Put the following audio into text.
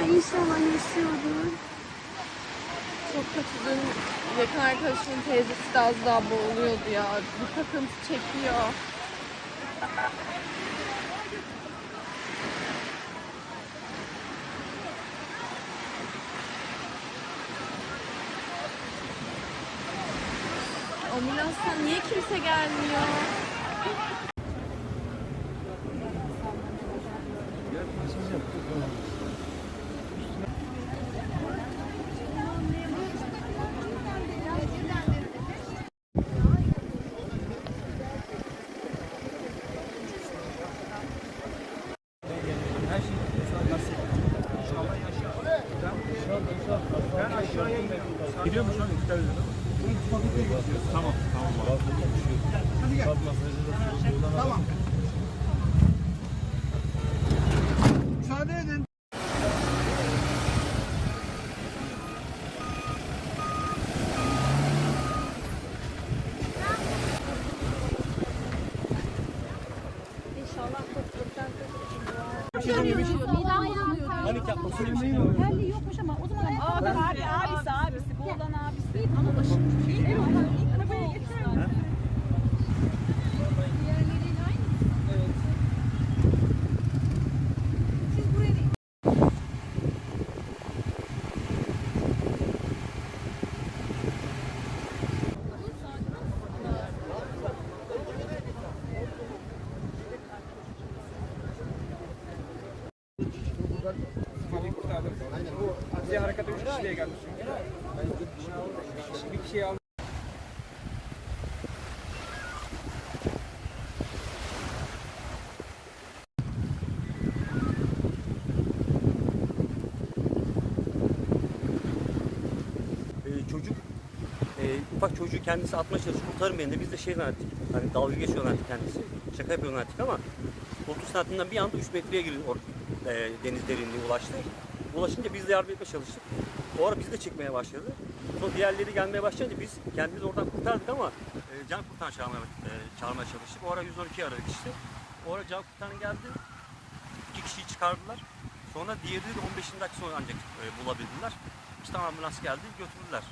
Ay inşallah yaşıyordur. Çok kötü. Yakın arkadaşımın teyzesi de az daha boğuluyordu ya. Bir takıntı çekiyor. Ambulanstan niye kimse gelmiyor? Gidiyor mu şu an? Tamam, tamam abi. Hadi gel. Tamam. Panik yapmasın bir şey yok. Kendi yokmuş ama o zaman abi, abi, abisi, abisi, bu olan abisi. Ama başı. Aynen. Bu Azize harekete 3 kişiye gelmiş. Bir kişiyi aldı. Ee, çocuk e, ufak çocuğu kendisi atmaya çalıştı. Kurtarın beni de biz de şey zannettik. Hani dalga geçiyor zannettik kendisi. Şaka yapıyor zannettik ama 30 santimden bir anda 3 metreye girdi or, e, deniz derinliği ulaştı. Ulaşınca biz de yardım etmeye çalıştık. O ara bizi de çekmeye başladı. Sonra diğerleri gelmeye başlayınca biz kendimizi oradan kurtardık ama e, can kurtaran çağırmaya, e, çağırmaya çalıştık. O ara 112 aradık işte. O ara can kurtaran geldi. İki kişiyi çıkardılar. Sonra diğerini de 15 dakika sonra ancak e, bulabildiler. İşte ambulans geldi götürdüler.